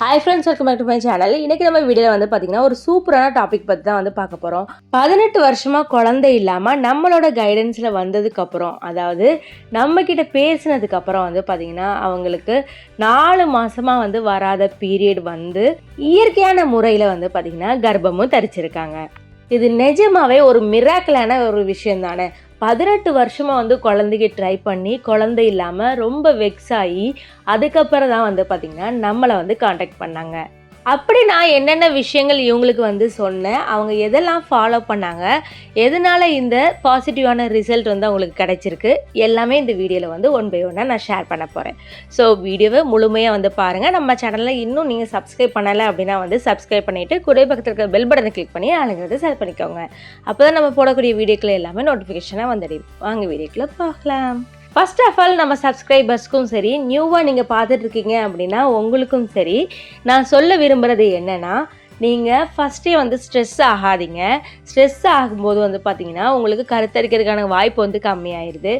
Hi friends welcome back to my channel இன்றைக்கி நம்ம வீடியோவில் வந்து பார்த்திங்கன்னா ஒரு சூப்பரான டாபிக் பற்றி தான் வந்து பார்க்க போகிறோம் பதினெட்டு வருஷமாக குழந்தை இல்லாமல் நம்மளோட கைடன்ஸில் வந்ததுக்கப்புறம் அதாவது நம்மக்கிட்ட பேசினதுக்கப்புறம் வந்து பார்த்திங்கன்னா அவங்களுக்கு நாலு மாதமாக வந்து வராத பீரியட் வந்து இயற்கையான முறையில் வந்து பார்த்திங்கன்னா கர்ப்பமும் தரிச்சிருக்காங்க. இது நிஜமாவே ஒரு மிராக்கலான ஒரு விஷயம் தானே பதினெட்டு வருஷமாக வந்து குழந்தைக்கு ட்ரை பண்ணி குழந்தை இல்லாமல் ரொம்ப வெக்ஸ் ஆகி அதுக்கப்புறம் தான் வந்து பார்த்திங்கன்னா நம்மளை வந்து காண்டாக்ட் பண்ணாங்க. அப்படி நான் என்னென்ன விஷயங்கள் இவங்களுக்கு வந்து சொன்னேன் அவங்க எதெல்லாம் ஃபாலோ பண்ணாங்க எதனால் இந்த பாசிட்டிவான ரிசல்ட் வந்து அவங்களுக்கு கிடைச்சிருக்கு எல்லாமே இந்த வீடியோவில் வந்து ஒன் பை ஒன்னாக நான் ஷேர் பண்ண போகிறேன் ஸோ வீடியோவை முழுமையாக வந்து பாருங்கள் நம்ம சேனலில் இன்னும் நீங்கள் சப்ஸ்கிரைப் பண்ணலை அப்படின்னா வந்து சப்ஸ்கிரைப் பண்ணிவிட்டு குறை பக்கத்தில் இருக்கிற பெல் பட்டனை கிளிக் பண்ணி ஆளுங்கிறத செலக்ட் பண்ணிக்கோங்க. அப்போ தான் நம்ம போடக்கூடிய வீடியோக்கள் எல்லாமே நோட்டிஃபிகேஷனாக வந்துடும். வாங்க வீடியோக்குள்ளே பார்க்கலாம் ஃபர்ஸ்ட் ஆஃப் ஆல் நம்ம சப்ஸ்கிரைபர்ஸ்க்கும் சரி நியூவாக நீங்கள் பார்த்துட்டு இருக்கீங்க அப்படின்னா உங்களுக்கும் சரி நான் சொல்ல விரும்புகிறது என்னென்னா நீங்கள் ஃபஸ்ட்டே வந்து ஸ்ட்ரெஸ் ஆகாதீங்க. ஸ்ட்ரெஸ் ஆகும்போது வந்து பார்த்திங்கன்னா உங்களுக்கு கருத்தரிக்கிறதுக்கான வாய்ப்பு வந்து கம்மியாயிருது.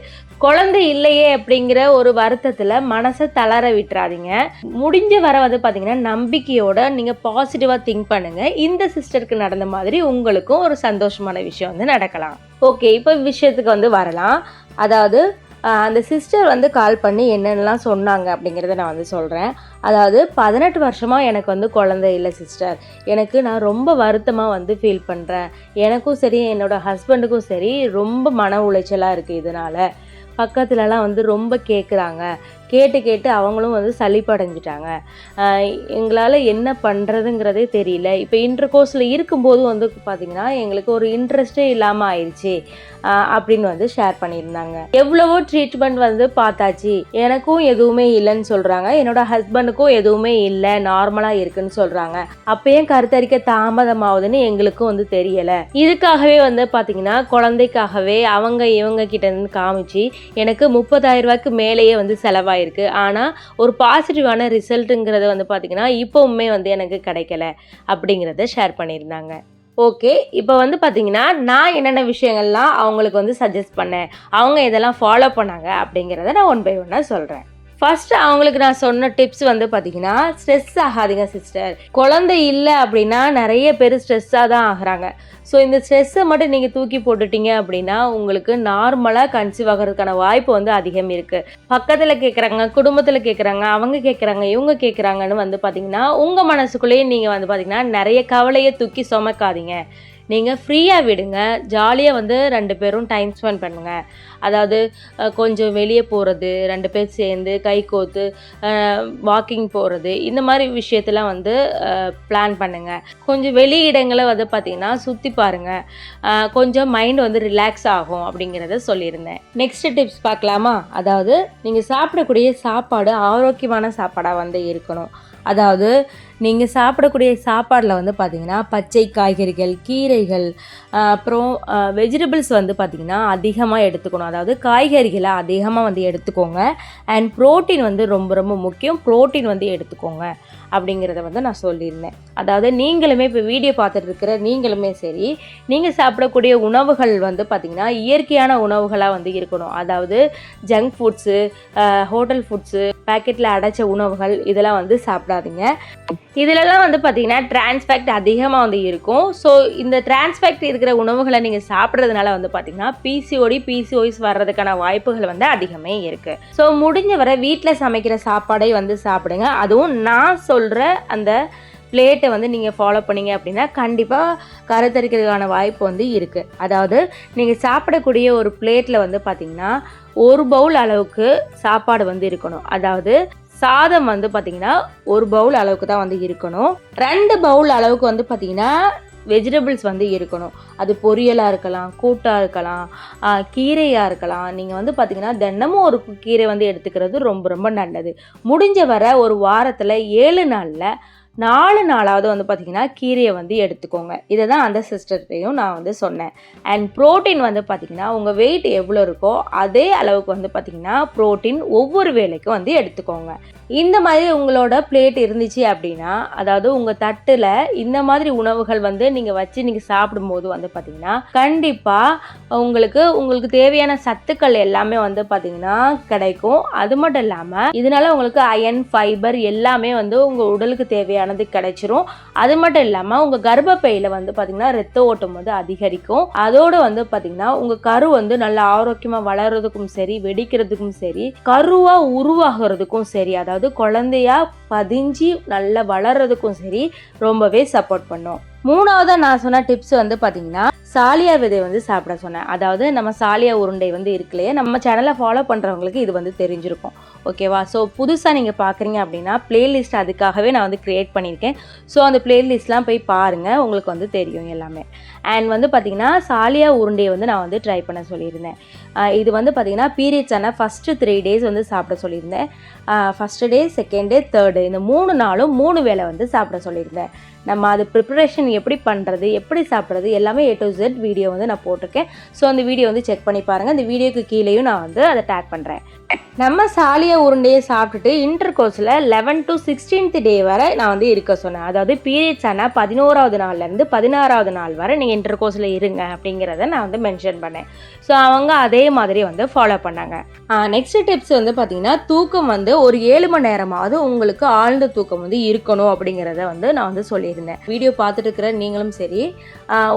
குழந்தை இல்லையே அப்படிங்கிற ஒரு வருத்தத்தில் மனசை தளர விட்டுறாதீங்க. முடிஞ்ச வர வந்து பார்த்திங்கன்னா நம்பிக்கையோட நீங்கள் பாசிட்டிவாக திங்க் பண்ணுங்கள் இந்த சிஸ்டருக்கு நடந்த மாதிரி உங்களுக்கும் ஒரு சந்தோஷமான விஷயம் வந்து நடக்கலாம். ஓகே இப்போ விஷயத்துக்கு வந்து வரலாம். அதாவது அந்த சிஸ்டர் வந்து கால் பண்ணி என்னென்னலாம் சொன்னாங்க அப்படிங்கிறத நான் வந்து சொல்கிறேன் அதாவது பதினெட்டு வருஷமாக எனக்கு வந்து குழந்தை இல்லை சிஸ்டர் எனக்கு நான் ரொம்ப வருத்தமாக வந்து ஃபீல் பண்ணுறேன் எனக்கும் சரி என்னோடய ஹஸ்பண்டுக்கும் சரி ரொம்ப மன உளைச்சலாக இருக்குது இதனால். பக்கத்துலலாம் வந்து ரொம்ப கேட்குறாங்க கேட்டு கேட்டு அவங்களும் வந்து சலிப்படைஞ்சிட்டாங்க. எங்களால் என்ன பண்ணுறதுங்கிறதே தெரியல. இப்போ இன்டர் கோர்ஸில் இருக்கும்போது வந்து பார்த்திங்கன்னா எங்களுக்கு ஒரு இன்ட்ரெஸ்ட்டே இல்லாமல் ஆயிடுச்சு அப்படின்னு வந்து ஷேர் பண்ணியிருந்தாங்க. எவ்வளவோ ட்ரீட்மெண்ட் வந்து பார்த்தாச்சு. எனக்கும் எதுவுமே இல்லைன்னு சொல்கிறாங்க என்னோட ஹஸ்பண்டுக்கும் எதுவுமே இல்லை நார்மலாக இருக்குன்னு சொல்கிறாங்க அப்பயும் கருத்தரிக்க தாமதமாகுதுன்னு எங்களுக்கும் வந்து தெரியலை. இதுக்காகவே வந்து பார்த்திங்கன்னா குழந்தைக்காகவே அவங்க இவங்க கிட்ட இருந்து காமிச்சு எனக்கு முப்பதாயிரம் ரூபாய்க்கு மேலேயே வந்து செலவாயிருக்கு ஆனால் ஒரு பாசிட்டிவான ரிசல்ட்டுங்கிறது வந்து பார்த்திங்கன்னா இப்போவுமே வந்து எனக்கு கிடைக்கல அப்படிங்கிறத ஷேர் பண்ணியிருந்தாங்க. ஓகே இப்போ வந்து பார்த்தீங்கன்னா நான் என்னென்ன விஷயங்கள்லாம் அவங்களுக்கு வந்து சஜஸ்ட் பண்ணேன் அவங்க இதெல்லாம் ஃபாலோ பண்ணாங்க அப்படிங்கிறத நான் ஒன் பை ஒன்னாக சொல்கிறேன் ஃபஸ்ட்டு அவங்களுக்கு நான் சொன்ன டிப்ஸ் வந்து பார்த்தீங்கன்னா ஸ்ட்ரெஸ் ஆகாதீங்க சிஸ்டர் குழந்தை இல்லை அப்படின்னா நிறைய பேர் ஸ்ட்ரெஸ்ஸாக தான் ஆகுறாங்க. ஸோ இந்த ஸ்ட்ரெஸ்ஸை மட்டும் நீங்கள் தூக்கி போட்டுட்டீங்க அப்படின்னா உங்களுக்கு நார்மலாக கன்சீவ் ஆகிறதுக்கான வாய்ப்பு வந்து அதிகம் இருக்குது பக்கத்தில் கேட்குறாங்க குடும்பத்தில் கேட்குறாங்க அவங்க கேட்குறாங்க இவங்க கேட்குறாங்கன்னு வந்து பார்த்தீங்கன்னா உங்கள் மனசுக்குள்ளேயே நீங்கள் வந்து பார்த்தீங்கன்னா நிறைய கவலையை தூக்கி சுமக்காதீங்க. நீங்கள் ஃப்ரீயாக விடுங்க. ஜாலியாக வந்து ரெண்டு பேரும் டைம் ஸ்பெண்ட் பண்ணுங்கள் அதாவது கொஞ்சம் வெளியே போகிறது ரெண்டு பேர் சேர்ந்து கை கோத்து வாக்கிங் போகிறது இந்த மாதிரி விஷயத்தெல்லாம் வந்து பிளான் பண்ணுங்கள் கொஞ்சம் வெளி இடங்களை வந்து பார்த்திங்கன்னா சுற்றி பாருங்கள் கொஞ்சம் மைண்ட் வந்து ரிலாக்ஸ் ஆகும் அப்படிங்கிறத சொல்லியிருந்தேன். நெக்ஸ்ட் டிப்ஸ் பார்க்கலாமா? அதாவது நீங்கள் சாப்பிடக்கூடிய சாப்பாடு ஆரோக்கியமான சாப்பாடாக வந்து இருக்கணும். அதாவது நீங்கள் சாப்பிடக்கூடிய சாப்பாடில் வந்து பார்த்தீங்கன்னா பச்சை காய்கறிகள் கீரைகள் அப்புறம் வெஜிடபிள்ஸ் வந்து பார்த்திங்கன்னா அதிகமாக எடுத்துக்கணும். அதாவது காய்கறிகளை அதிகமாக வந்து எடுத்துக்கோங்க. அண்ட் ப்ரோட்டீன் வந்து ரொம்ப ரொம்ப முக்கியம். ப்ரோட்டீன் வந்து எடுத்துக்கோங்க. அப்படிங்கிறத வந்து நான் சொல்லியிருந்தேன். அதாவது நீங்களுமே இப்போ வீடியோ பார்த்துட்டு இருக்கிற நீங்களுமே சரி நீங்கள் சாப்பிடக்கூடிய உணவுகள் வந்து பார்த்திங்கன்னா இயற்கையான உணவுகளாக வந்து இருக்கணும். அதாவது ஜங்க் ஃபுட்ஸு ஹோட்டல் ஃபுட்ஸு பேக்கெட்டில் அடைச்ச உணவுகள் இதெல்லாம் வந்து சாப்பிடாதீங்க. இதிலெல்லாம் வந்து பார்த்தீங்கன்னா டிரான்ஸ்ஃபேக்ட் அதிகமாக வந்து இருக்கும். ஸோ இந்த டிரான்ஸ்ஃபேக்ட் இருக்கிற உணவுகளை நீங்கள் சாப்பிட்றதுனால வந்து பார்த்தீங்கன்னா பிசிஓடி பிசிஓஸ் வர்றதுக்கான வாய்ப்புகள் வந்து அதிகமே இருக்குது ஸோ முடிஞ்ச வரை வீட்டில் சமைக்கிற சாப்பாடை வந்து சாப்பிடுங்க. அதுவும் நான் சொல்கிற அந்த பிளேட்டை வந்து நீங்கள் ஃபாலோ பண்ணீங்க அப்படின்னா கண்டிப்பாக கருத்தரிக்கிறதுக்கான வாய்ப்பு வந்து இருக்குது அதாவது நீங்கள் சாப்பிடக்கூடிய ஒரு பிளேட்டில் வந்து பார்த்திங்கன்னா ஒரு பவுல் அளவுக்கு சாப்பாடு வந்து இருக்கணும். அதாவது சாதம் வந்து பார்த்தீங்கன்னா ஒரு பவுல் அளவுக்கு தான் வந்து இருக்கணும். ரெண்டு பவுல் அளவுக்கு வந்து பார்த்தீங்கன்னா வெஜிடபிள்ஸ் வந்து இருக்கணும். அது பொரியலாக இருக்கலாம் கூட்டாக இருக்கலாம் கீரையாக இருக்கலாம். நீங்கள் வந்து பார்த்தீங்கன்னா தினமும் ஒரு கீரை வந்து எடுத்துக்கிறது ரொம்ப ரொம்ப நல்லது. முடிஞ்ச வர ஒரு வாரத்தில் ஏழு நாளில் நாலு நாளாவது வந்து பார்த்திங்கன்னா கீரையை வந்து எடுத்துக்கோங்க. இதை தான் அந்த சிஸ்டர்கிட்டையும் நான் வந்து சொன்னேன். அண்ட் ப்ரோட்டீன் வந்து பார்த்திங்கன்னா உங்கள் வெயிட் எவ்வளோ இருக்கோ அதே அளவுக்கு வந்து பார்த்திங்கன்னா ப்ரோட்டீன் ஒவ்வொரு வேலைக்கும் வந்து எடுத்துக்கோங்க. இந்த மாதிரி உங்களோட பிளேட் இருந்துச்சு அப்படின்னா அதாவது உங்கள் தட்டில் இந்த மாதிரி உணவுகள் வந்து நீங்கள் வச்சு நீங்கள் சாப்பிடும்போது வந்து பார்த்திங்கன்னா கண்டிப்பாக உங்களுக்கு உங்களுக்கு தேவையான சத்துக்கள் எல்லாமே வந்து பார்த்திங்கன்னா கிடைக்கும். அது மட்டும் இல்லாமல் இதனால உங்களுக்கு அயன் ஃபைபர் எல்லாமே வந்து உங்கள் உடலுக்கு தேவையான தேவையானது கிடைச்சிரும். அது மட்டும் இல்லாமல் உங்கள் கர்ப்பப்பையில் வந்து பார்த்திங்கன்னா ரத்த ஓட்டம் வந்து அதிகரிக்கும். அதோடு வந்து பார்த்திங்கன்னா உங்கள் கரு வந்து நல்ல ஆரோக்கியமாக வளர்கிறதுக்கும் சரி வெடிக்கிறதுக்கும் சரி கருவாக உருவாகிறதுக்கும் சரி அதாவது குழந்தையா பதிஞ்சு நல்லா வளர்கிறதுக்கும் சரி ரொம்பவே சப்போர்ட் பண்ணும். மூணாவதாக நான் சொன்ன டிப்ஸ் வந்து பார்த்தீங்கன்னா சாலியா விதை வந்து சாப்பிட சொன்னேன். அதாவது நம்ம சாலியா உருண்டை வந்து இருக்குல்லையே நம்ம சேனலை ஃபாலோ பண்ணுறவங்களுக்கு இது வந்து தெரிஞ்சிருக்கும். ஓகேவா ஸோ புதுசாக நீங்கள் பார்க்குறீங்க அப்படின்னா பிளேலிஸ்ட் அதுக்காகவே நான் வந்து க்ரியேட் பண்ணியிருக்கேன். ஸோ அந்த பிளேலிஸ்ட்லாம் போய் பாருங்கள் உங்களுக்கு வந்து தெரியும் எல்லாமே. அண்ட் வந்து பார்த்திங்கன்னா சாலியா உருண்டையை வந்து நான் வந்து ட்ரை பண்ண சொல்லியிருந்தேன். இது வந்து பார்த்திங்கன்னா பீரியட்ஸ் ஆன ஃபஸ்ட்டு த்ரீ டேஸ் வந்து சாப்பிட சொல்லியிருந்தேன். First day second day third இந்த மூணு நாளும் மூணு வேளை வந்து சாப்பிட சொல்லியிருந்தேன். நம்ம அது ப்ரிப்பரேஷன் எப்படி பண்ணுறது எப்படி சாப்பிட்றது எல்லாமே ஏ டு ஜெட் வீடியோ வந்து நான் போட்டிருக்கேன். ஸோ அந்த வீடியோ வந்து செக் பண்ணி பாருங்கள் அந்த வீடியோக்கு கீழேயும் நான் வந்து அதை டேக் பண்ணுறேன் நம்ம சாலிய உருண்டையை சாப்பிட்டுட்டு இன்டர் கோர்ஸில் லெவன் டு சிக்ஸ்டீன்த் டே வரை நான் வந்து இருக்க சொன்னேன். அதாவது பீரியட்ஸ் ஆனால் பதினோராவது நாள்லேருந்து பதினாறாவது நாள் வரை நீங்கள் இன்டர் கோர்ஸில் இருங்க அப்படிங்கிறத நான் வந்து மென்ஷன் பண்ணேன். ஸோ அவங்க அதே மாதிரி வந்து ஃபாலோ பண்ணாங்க. நெக்ஸ்ட் டிப்ஸ் வந்து பார்த்தீங்கன்னா தூக்கம் வந்து ஒரு ஏழு மணி நேரமாவது உங்களுக்கு ஆழ்ந்த தூக்கம் வந்து இருக்கணும் அப்படிங்கிறத வந்து நான் வந்து சொல்லியிருந்தேன். வீடியோ பார்த்துட்டு இருக்கிற நீங்களும் சரி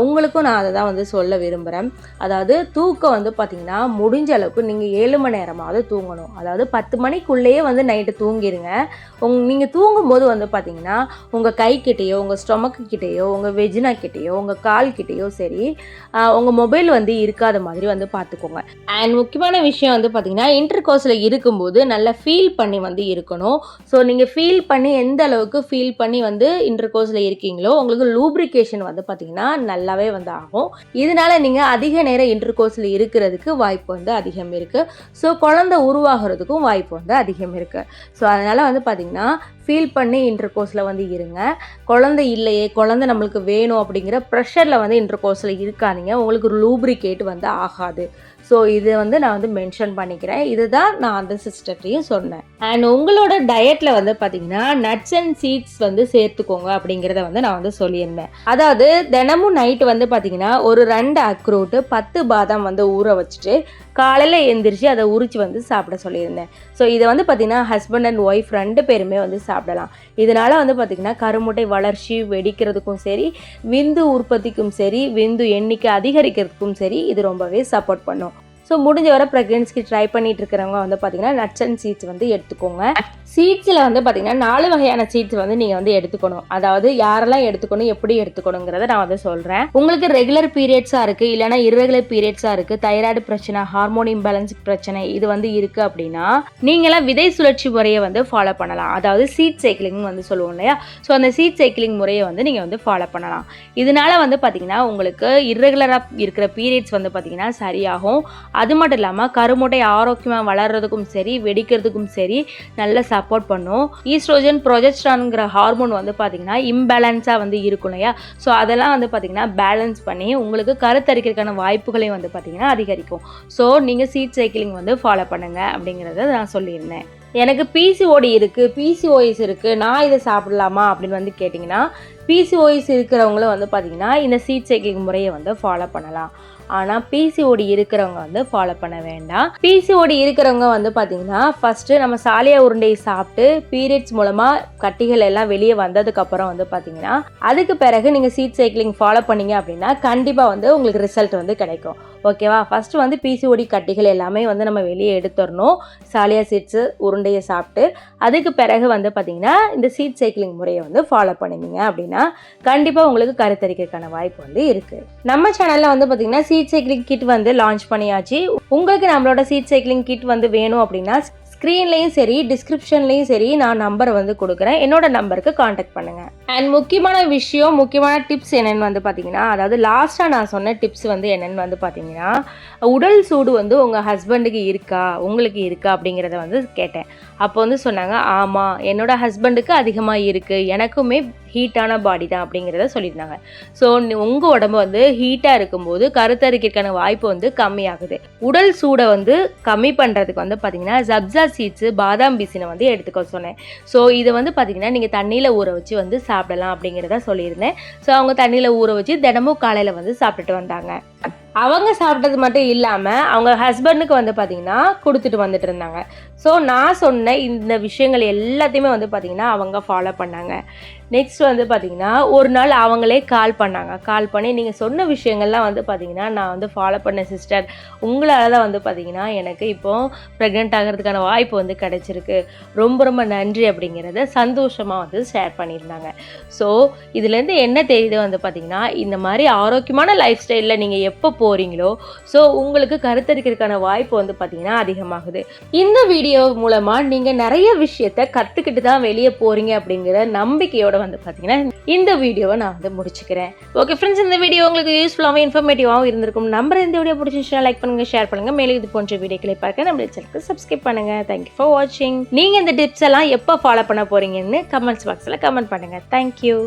உங்களுக்கும் நான் அதை தான் வந்து சொல்ல விரும்புகிறேன் அதாவது தூக்கம் வந்து பார்த்திங்கன்னா முடிஞ்ச அளவுக்கு நீங்கள் ஏழு மணி நேரமாவது தூங்கணும். அதாவது பத்து மணிக்குள்ளேயே வந்து நைட்டு தூங்கிடுங்க உங் நீங்கள் தூங்கும்போது வந்து பார்த்தீங்கன்னா உங்கள் கைக்கிட்டேயோ உங்கள் ஸ்டொமக்கு கிட்டேயோ உங்கள் வெஜினா கிட்டேயோ உங்கள் கால் கிட்டேயோ சரி உங்கள் மொபைல் வந்து இருக்காத மாதிரி வந்து பார்த்துக்கோங்க அண்ட் முக்கியமான விஷயம் வந்து பார்த்தீங்கன்னா இன்டர் கோர்ஸில் இருக்கும்போது நல்லா ஃபீல் பண்ணி வந்து இருக்கணும். ஸோ நீங்கள் ஃபீல் பண்ணி எந்த அளவுக்கு ஃபீல் பண்ணி வந்து இன்டர் கோர்ஸில் இருக்கீங்களோ உங்களுக்கு லூப்ரிகேஷன் வந்து பார்த்தீங்கன்னா நல்லாவே வந்து ஆகும். இதனால நீங்கள் அதிக நேரம் இன்டர் கோர்ஸில் இருக்கிறதுக்கு வாய்ப்பு வந்து அதிகம் இருக்குது ஸோ குழந்தை உருவாகிறதுக்கும் வாய்ப்பு வந்து அதிகம் இருக்குது ஸோ அதனால் வந்து பார்த்திங்கன்னா ஃபீல் பண்ணி இன்டர் கோர்ஸில் வந்து இருங்க. குழந்தை இல்லையே குழந்தை நம்மளுக்கு வேணும் அப்படிங்கிற ப்ரெஷரில் வந்து இன்டர் கோர்ஸில் இருக்காதிங்க. உங்களுக்கு லூப்ரிகேட் வந்து ஆகாது. ஸோ இது வந்து நான் வந்து மென்ஷன் பண்ணிக்கிறேன். இதுதான் நான் அந்த சிஸ்டர்ட்டையும் சொன்னேன். அண்ட் உங்களோட டயட்டில் வந்து பார்த்தீங்கன்னா நட்ஸ் அண்ட் சீட்ஸ் வந்து சேர்த்துக்கோங்க அப்படிங்கிறத வந்து நான் வந்து சொல்லியிருந்தேன். அதாவது தினமும் நைட்டு வந்து பார்த்தீங்கன்னா ஒரு ரெண்டு அக்ரூட்டு பத்து பாதாம் வந்து ஊற வச்சுட்டு காலையில் எந்திரிச்சு அதை உரிச்சு வந்து சாப்பிட சொல்லியிருந்தேன். ஸோ இதை வந்து பார்த்தீங்கன்னா ஹஸ்பண்ட் அண்ட் ஒய்ஃப் ரெண்டு பேருமே வந்து சாப்பிடலாம். இதனால் வந்து பார்த்திங்கன்னா கருமுட்டை வளர்ச்சி வெடிக்கிறதுக்கும் சரி விந்து உற்பத்திக்கும் சரி விந்து எண்ணிக்கை அதிகரிக்கிறதுக்கும் சரி இது ரொம்பவே சப்போர்ட் பண்ணும். ஸோ முடிஞ்ச வரை ப்ரெக்னன்சிக்கு ட்ரை பண்ணிட்டு இருக்கிறவங்க வந்து பார்த்தீங்கன்னா நட்ஸ் அண்ட் சீட்ஸ் வந்து எடுத்துக்கோங்க. சீட்ஸில் வந்து பார்த்தீங்கன்னா நாலு வகையான சீட்ஸ் வந்து நீங்கள் வந்து எடுத்துக்கணும். அதாவது யாரெல்லாம் எடுத்துக்கணும் எப்படி எடுத்துக்கணுங்கிறத நான் வந்து சொல்கிறேன் உங்களுக்கு ரெகுலர் பீரியட்ஸாக இருக்குது இல்லைனா இரகுலர் பீரியட்ஸாக இருக்குது தைராய்டு பிரச்சனை ஹார்மோன் இம்பேலன்ஸ் பிரச்சனை இது வந்து இருக்குது அப்படின்னா நீங்களாம் விதை சுழற்சி முறையை வந்து ஃபாலோ பண்ணலாம். அதாவது சீட் சைக்கிளிங் வந்து சொல்லுவோம் இல்லையா? ஸோ அந்த சீட் சைக்கிளிங் முறையை வந்து நீங்கள் வந்து ஃபாலோ பண்ணலாம். இதனால வந்து பார்த்தீங்கன்னா உங்களுக்கு இரகுலராக இருக்கிற பீரியட்ஸ் வந்து பார்த்தீங்கன்னா சரியாகும். அது மட்டும் இல்லாமல் கருமுட்டை ஆரோக்கியமாக வளர்கிறதுக்கும் சரி வெடிக்கிறதுக்கும் சரி நல்ல சப்போர்ட் பண்ணும். ஈஸ்ட்ரோஜன் ப்ரொஜெஸ்ட்ரான்ங்கிற ஹார்மோன் வந்து பார்த்தீங்கன்னா இம்பேலன்ஸாக வந்து இருக்கும் இல்லையா? ஸோ அதெல்லாம் வந்து பார்த்தீங்கன்னா பேலன்ஸ் பண்ணி உங்களுக்கு கருத்தரிக்கிறதுக்கான வாய்ப்புகளையும் வந்து பார்த்திங்கன்னா அதிகரிக்கும். ஸோ நீங்கள் சீட் சைக்கிளிங் வந்து ஃபாலோ பண்ணுங்கள் அப்படிங்கிறத நான் சொல்லியிருந்தேன். எனக்கு பிசிஓடி இருக்குது பிசிஓஎஸ் இருக்குது நான் இதை சாப்பிடலாமா அப்படின்னு வந்து கேட்டிங்கன்னா பிசிஓஎஸ் இருக்கிறவங்களும் வந்து பார்த்தீங்கன்னா இந்த சீட் சைக்கிளிங் முறையை வந்து ஃபாலோ பண்ணலாம். ஆனால் பிசிஓடி இருக்கிறவங்க வந்து ஃபாலோ பண்ண வேண்டாம். பிசிஓடி இருக்கிறவங்க வந்து பார்த்தீங்கன்னா ஃபஸ்ட்டு நம்ம சாலியா உருண்டையை சாப்பிட்டு பீரியட்ஸ் மூலமாக கட்டிகள் எல்லாம் வெளியே வந்ததுக்கப்புறம் வந்து பார்த்தீங்கன்னா அதுக்கு பிறகு நீங்கள் சீட் சைக்கிளிங் ஃபாலோ பண்ணீங்க அப்படின்னா கண்டிப்பாக வந்து உங்களுக்கு ரிசல்ட் வந்து கிடைக்கும். ஓகேவா ஃபஸ்ட்டு வந்து பிசிஓடி கட்டிகள் எல்லாமே வந்து நம்ம வெளியே எடுத்துடணும். சாலியா சீட்ஸு உருண்டையை சாப்பிட்டு அதுக்கு பிறகு வந்து பார்த்திங்கன்னா இந்த சீட் சைக்கிளிங் முறையை வந்து ஃபாலோ பண்ணினீங்க அப்படின்னா கண்டிப்பாக உங்களுக்கு கருத்தரிக்கிறதுக்கான வாய்ப்பு வந்து இருக்குது நம்ம சேனலில் வந்து பார்த்திங்கன்னா சீட் சீட் சைக்கிளிங் கிட் வந்து லான்ச் பண்ணியாச்சு. உங்களுக்கு நம்மளோட சீட் சைக்கிளிங் கிட் வந்து வேணும் அப்படின்னா ஸ்க்ரீன்லேயும் சரி டிஸ்கிரிப்ஷன்லேயும் சரி நான் நம்பரை வந்து கொடுக்குறேன். என்னோட நம்பருக்கு காண்டாக்ட் பண்ணுங்கள் அண்ட் முக்கியமான விஷயம் முக்கியமான டிப்ஸ் என்னென்னு வந்து பார்த்தீங்கன்னா அதாவது லாஸ்ட்டாக நான் சொன்ன டிப்ஸ் வந்து என்னென்னு வந்து பார்த்தீங்கன்னா உடல் சூடு வந்து உங்கள் ஹஸ்பண்டுக்கு இருக்கா உங்களுக்கு இருக்கா அப்படிங்கிறத வந்து கேட்டேன். அப்போ வந்து சொன்னாங்க ஆமாம் என்னோட ஹஸ்பண்டுக்கு அதிகமாக இருக்குது எனக்குமே ஹீட்டான பாடி தான் அப்படிங்கிறத சொல்லியிருந்தாங்க. ஸோ உங்கள் உடம்பு வந்து ஹீட்டாக இருக்கும்போது கருத்தரிக்கிறதுக்கான வாய்ப்பு வந்து கம்மியாகுது. உடல் சூடை வந்து கம்மி பண்ணுறதுக்கு வந்து பார்த்தீங்கன்னா சப்ஜா சீட்ஸு பாதாம் பிசினை வந்து எடுத்துக்க சொன்னேன். ஸோ இதை வந்து பார்த்திங்கன்னா நீங்கள் தண்ணியில் ஊற வச்சு வந்து சாப்பிடலாம் அப்படிங்கிறத சொல்லியிருந்தேன். ஸோ அவங்க தண்ணியில் ஊற வச்சு தினமும் காலையில் வந்து சாப்பிட்டுட்டு வந்தாங்க. அவங்க சாப்பிட்டது மட்டும் இல்லாமல் அவங்க ஹஸ்பண்டுக்கு வந்து பார்த்திங்கன்னா கொடுத்துட்டு வந்துட்டு இருந்தாங்க. ஸோ நான் சொன்ன இந்த விஷயங்கள் எல்லாத்தையுமே வந்து பார்த்திங்கன்னா அவங்க ஃபாலோ பண்ணாங்க. நெக்ஸ்ட் வந்து பார்த்திங்கன்னா ஒரு நாள் அவங்களே கால் பண்ணாங்க. கால் பண்ணி நீங்கள் சொன்ன விஷயங்கள்லாம் வந்து பார்த்திங்கன்னா நான் வந்து ஃபாலோ பண்ண சிஸ்டர் உங்களால் தான் வந்து பார்த்திங்கன்னா எனக்கு இப்போது ப்ரெக்னென்ட் ஆகிறதுக்கான வாய்ப்பு வந்து கிடச்சிருக்கு. ரொம்ப ரொம்ப நன்றி அப்படிங்கிறத சந்தோஷமாக வந்து ஷேர் பண்ணியிருந்தாங்க. ஸோ இதுலேருந்து என்ன தெரியுது வந்து பார்த்திங்கன்னா இந்த மாதிரி ஆரோக்கியமான லைஃப் ஸ்டைலில் நீங்கள் எப்போ போகிறீங்களோ ஸோ உங்களுக்கு கருத்தரிக்கிறதுக்கான வாய்ப்பு வந்து பார்த்திங்கன்னா அதிகமாகுது. இந்த வீடியோ மூலமாக நீங்கள் நிறைய விஷயத்த கற்றுக்கிட்டு தான் வெளியே போகிறீங்க அப்படிங்கிற நம்பிக்கையோட வந்து பார்த்தீங்கன்னா இந்த வீடியோவை நான் வந்து முடிச்சுக்கிறேன். ஓகே ஃப்ரெண்ட்ஸ் இந்த வீடியோ உங்களுக்கு யூஸ்ஃபுல்லாகவும் இன்ஃபர்மேட்டிவாகவும் இருந்திருக்கும். நம்பர் இந்த வீடியோ பிடிச்சிச்சுன்னா லைக் பண்ணுங்கள் ஷேர் பண்ணுங்கள் மேலே இது போன்ற வீடியோக்களை பார்க்க நம்ம சேனலுக்கு சப்ஸ்கிரைப் பண்ணுங்கள் தேங்க்யூ ஃபார் வாட்சிங் நீங்கள் இந்த டிப்ஸ் எல்லாம் எப்போ ஃபாலோ பண்ண போகிறீங்கன்னு கமெண்ட்ஸ் பாக்ஸில் கமெண்ட் பண்ணுங்கள் தேங்க்யூ